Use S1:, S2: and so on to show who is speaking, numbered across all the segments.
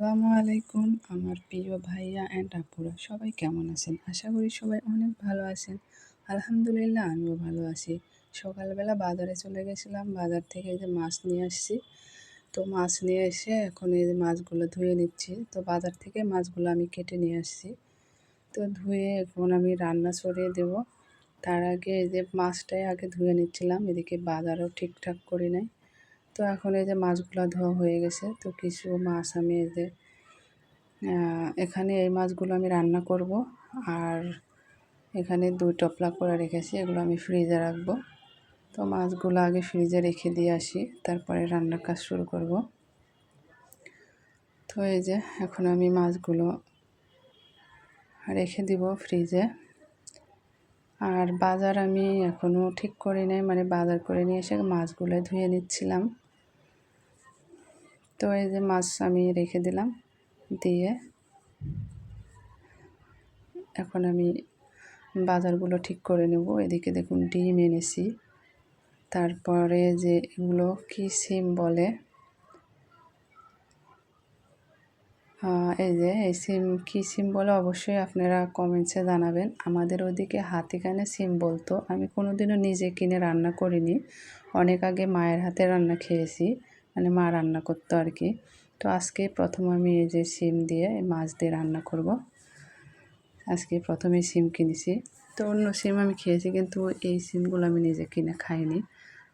S1: আসসালামু আলাইকুম, আমার প্রিয় ভাইয়া অ্যান্ড আপুরা। সবাই কেমন আছেন? আশা করি সবাই অনেক ভালো আছেন। আলহামদুলিল্লাহ, আমিও ভালো আছি। সকালবেলা বাজারে চলে গেছিলাম। বাজার থেকে যে মাছ নিয়ে আসছি। তো মাছ নিয়ে এসে এখন এই মাছগুলো ধুয়ে নিচ্ছি। তো বাজার থেকে মাছগুলো আমি কেটে নিয়ে আসছি। তো ধুয়ে এখন আমি রান্না ছড়িয়ে দেব। তার আগে এই যে মাছটাই আগে ধুয়ে নিচ্ছিলাম। এদিকে বাজারও ঠিকঠাক করি নাই। তো এখন এই যে মাছগুলো ধোয়া হয়ে গেছে, তো কিছু মাছ আমি এই যে এখানে এই মাছগুলো আমি রান্না করব আর এখানে দুই টপলা করে রেখেছি, এগুলো আমি ফ্রিজে রাখব। তো মাছগুলো আগে ফ্রিজে রেখে দিয়ে আসি, তারপরে রান্নার কাজ শুরু করব। তো এই যে এখন আমি মাছগুলো রেখে দিব ফ্রিজে। আর বাজার আমি এখনও ঠিক করি নাই মানে বাজার করে নিয়ে এসে মাছগুলো ধুয়ে নিচ্ছিলাম। তো এই যে মাছ আমি রেখে দিলাম দিয়ে এখন আমি বাজারগুলো ঠিক করে নেব। এদিকে দেখুন ডিম এনেছি, তারপরে যে এগুলো কি সিম বলে এই যে, এই সিম, কী সিম বলে অবশ্যই আপনারা কমেন্টসে জানাবেন। আমাদের ওদিকে হাতিকানে সিম বলতো। আমি কোনো দিনও নিজে কিনে রান্না করিনি। অনেক আগে মায়ের হাতে রান্না খেয়েছি। মানে মা রান্না করতো আর কি। তো আজকে প্রথম আমি এই যে সিম দিয়ে মাছ দিয়ে রান্না করব। আজকে প্রথমে সিম কিনেছি। তো অন্য সিম আমি খেয়েছি, কিন্তু এই সিমগুলো আমি নিজে কিনে খাইনি।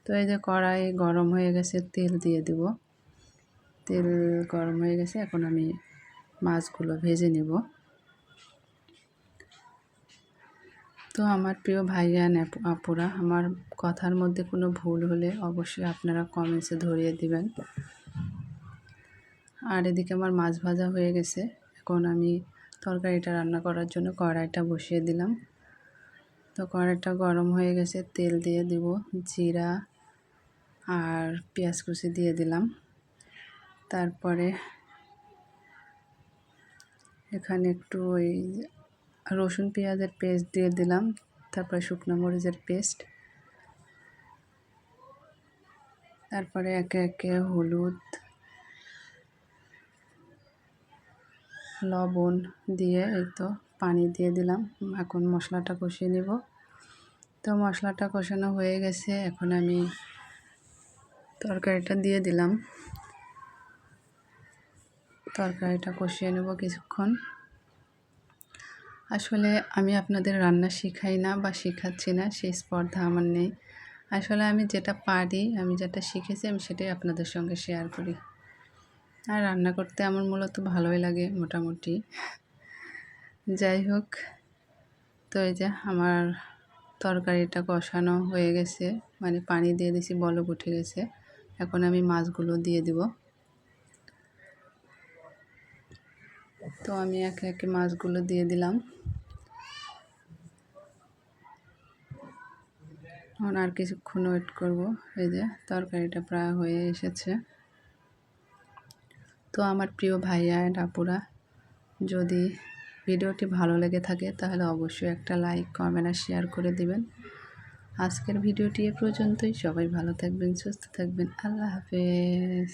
S1: তো এই যে কড়াই গরম হয়ে গেছে, তেল দিয়ে দেব। তেল গরম হয়ে গেছে, এখন আমি মাছগুলো ভেজে নেব। তো আমার প্রিয় ভাইয়া আপুরা, আমার কথার মধ্যে কোনো ভুল হলে অবশ্যই আপনারা কমেন্টসে ধরিয়ে দিবেন। আর এদিকে আমার মাছ ভাজা হয়ে গেছে। এখন আমি তরকারিটা রান্না করার জন্য কড়াইটা বসিয়ে দিলাম। তো কড়াইটা গরম হয়ে গেছে, তেল দিয়ে দিব, জিরা আর পেঁয়াজ কুচি দিয়ে দিলাম। তারপরে এখানে একটু ওই রসুন পেঁয়াজের পেস্ট দিয়ে দিলাম, তারপরে শুকনো মরিচের পেস্ট। তারপরে একে একে হলুদ, লবণ দিয়ে এই তো পানি দিয়ে দিলাম। এখন মশলাটা কষিয়ে নিব। তো মশলাটা কষানো হয়ে গেছে, এখন আমি তরকারিটা দিয়ে দিলাম। তরকারিটা কষিয়ে নেব কিছুক্ষণ। আসলে আমি আপনাদের রান্না শিখাই না বা শেখাচ্ছি না, সেই স্পর্ধা আমার নেই। আসলে আমি যেটা পারি, আমি যেটা শিখেছি, আমি সেটাই আপনাদের সঙ্গে শেয়ার করি। আর রান্না করতে আমার মূলত ভালোই লাগে মোটামুটি। যাই হোক, তো এই যে আমার তরকারিটা কষানো হয়ে গেছে মানে পানি দিয়ে দিয়েছি বলক উঠে গেছে। এখন আমি মাছগুলো দিয়ে দিব। তো আমি একে একে মাছগুলো দিয়ে দিলাম। এখন আর কিছুক্ষণ ওয়েট করব। এই যে তরকারিটা প্রায় হয়ে এসেছে। তো আমার প্রিয় ভাইয়া আপুরা, যদি ভিডিওটি ভালো লেগে থাকে তাহলে অবশ্যই একটা লাইক কমেন্ট আর শেয়ার করে দিবেন। আজকের ভিডিওটি এ পর্যন্তই। সবাই ভালো থাকবেন, সুস্থ থাকবেন। আল্লাহ হাফেজ।